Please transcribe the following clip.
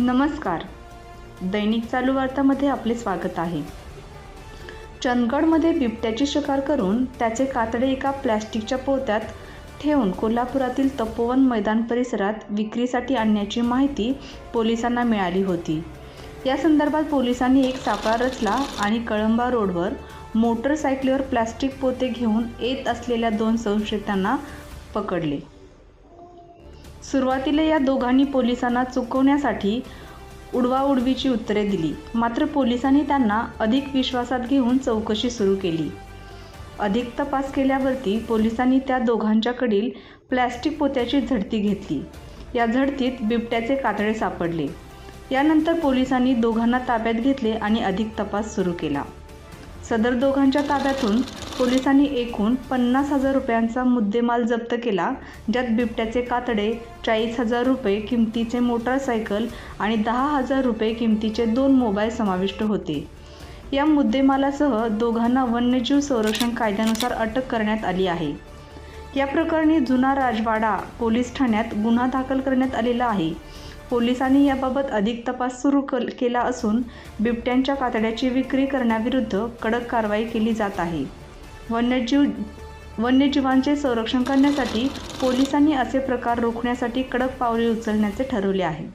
नमस्कार. दैनिक चालू वार्तामध्ये आपले स्वागत आहे. चंदगडमध्ये बिबट्याची शिकार करून त्याचे कातडे एका प्लॅस्टिकच्या पोत्यात ठेवून कोल्हापुरातील तपोवन मैदान परिसरात विक्रीसाठी आणण्याची माहिती पोलिसांना मिळाली होती. या संदर्भात पोलिसांनी एक सापळा रचला आणि कळंबा रोडवर मोटरसायकलीवर प्लॅस्टिक पोते घेऊन येत असलेल्या दोन संशयितांना पकडले. सुरुवातीला या दोघांनी पोलिसांना चुकवण्यासाठी उडवाउडवीची उत्तरे दिली. मात्र पोलिसांनी त्यांना अधिक विश्वासात घेऊन चौकशी सुरू केली. अधिक तपास केल्यावरती पोलिसांनी त्या दोघांच्याकडील प्लॅस्टिक पोत्याची झडती घेतली. या झडतीत बिबट्याचे कातडे सापडले. यानंतर पोलिसांनी दोघांना ताब्यात घेतले आणि अधिक तपास सुरू केला. सदर दोघांच्या ताब्यातून पोलिसांनी एकूण पन्नास हजार रुपयांचा मुद्देमाल जप्त केला ज्यात बिबट्याचे कातडे चाळीस हजार रुपये किमतीचे मोटारसायकल आणि दहा हजार रुपये किमतीचे दोन मोबाईल समाविष्ट होते. या मुद्देमालासह दोघांना वन्यजीव संरक्षण कायद्यानुसार अटक करण्यात आली आहे. या प्रकरणी जुना राजवाडा पोलीस ठाण्यात गुन्हा दाखल करण्यात आलेला आहे. पोलिसांनी याबाबत अधिक तपास सुरू कल केला असून बिबट्यांच्या कातड्याची विक्री करण्याविरुद्ध कडक कारवाई केली जात आहे. वन्यजीव वन्यजीवांचे संरक्षण करण्यासाठी पोलिसांनी असे प्रकार रोखण्यासाठी कडक पावले उचलण्याचे ठरवले आहे.